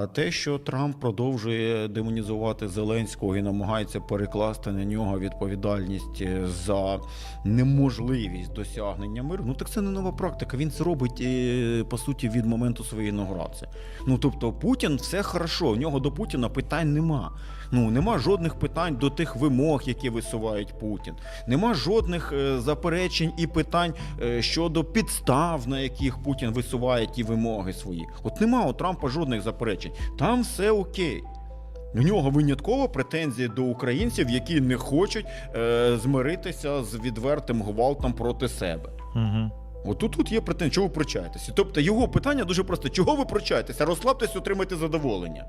А те, що Трамп продовжує демонізувати Зеленського і намагається перекласти на нього відповідальність е, за неможливість досягнення миру, ну так це не нова практика. Він це робить е, по суті від моменту своєї інаугурації. Ну тобто, Путін все хорошо, в нього до Путіна питань нема. Ну нема жодних питань до тих вимог, які висувають Путін. Нема жодних е, заперечень і питань щодо підстав, на яких Путін висуває ті вимоги свої. От нема у Трампа жодних заперечень. Там все окей. У нього винятково претензії до українців, які не хочуть е, змиритися з відвертим гвалтом проти себе. Угу. От тут є претензії, чого ви пручаєтеся. Тобто його питання дуже просте: чого ви пручаєтеся? Розслабтесь, отримайте задоволення.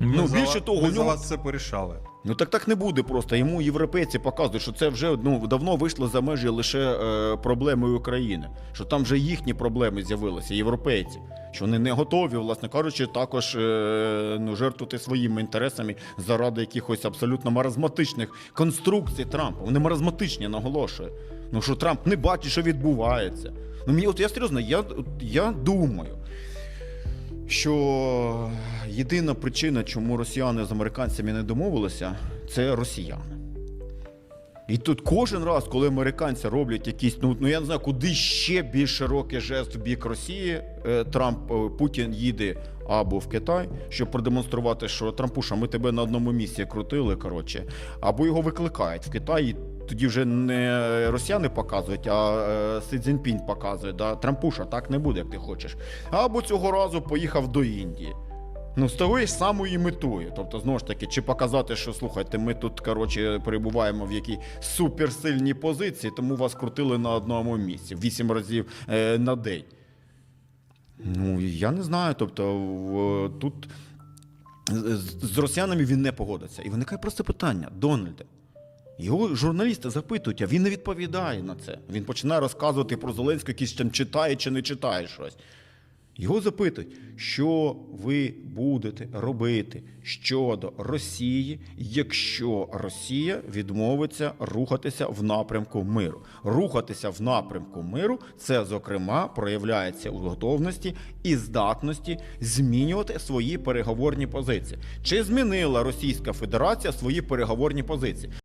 Ми Ну, за більше того, ми у за вас це порішали. Ну так так не буде просто. Йому європейці показують, що це вже ну давно вийшло за межі лише е, проблеми України. Що там вже їхні проблеми з'явилися, європейці. Що вони не готові, власне кажучи, також е, ну, жертвувати своїми інтересами заради якихось абсолютно маразматичних конструкцій Трампа. Вони маразматичні, наголошую. Ну що Трамп не бачить, що відбувається. Ну мені от я серйозно, я, от я думаю що єдина причина, чому росіяни з американцями не домовилися, це росіяни. І тут кожен раз, коли американці роблять якісь, ну, ну я не знаю, куди ще більш широкий жест в бік Росії, е, Трамп е, Путін їде або в Китай, щоб продемонструвати, що Трампуша, ми тебе на одному місці крутили, коротше, або його викликають в Китаї. Тоді вже не росіяни показують, а е, Си Цзіньпінь показує. Да? Трампуша так не буде, як ти хочеш. Або цього разу поїхав до Індії. Ну, з тою самою метою. Тобто, знову ж таки, чи показати, що слухайте, ми тут коротше перебуваємо в якій суперсильній позиції, тому вас крутили на одному місці вісім разів е, на день. Ну, я не знаю. Тобто, в- тут з, з росіянами він не погодиться. І виникає просто питання: Дональде. Його журналісти запитують, а він не відповідає на це. Він починає розказувати про Зеленського, якийсь там читає чи не читає щось. Його запитують, що ви будете робити щодо Росії, якщо Росія відмовиться рухатися в напрямку миру. Рухатися в напрямку миру це, зокрема, проявляється у готовності і здатності змінювати свої переговорні позиції. Чи змінила Російська Федерація свої переговорні позиції?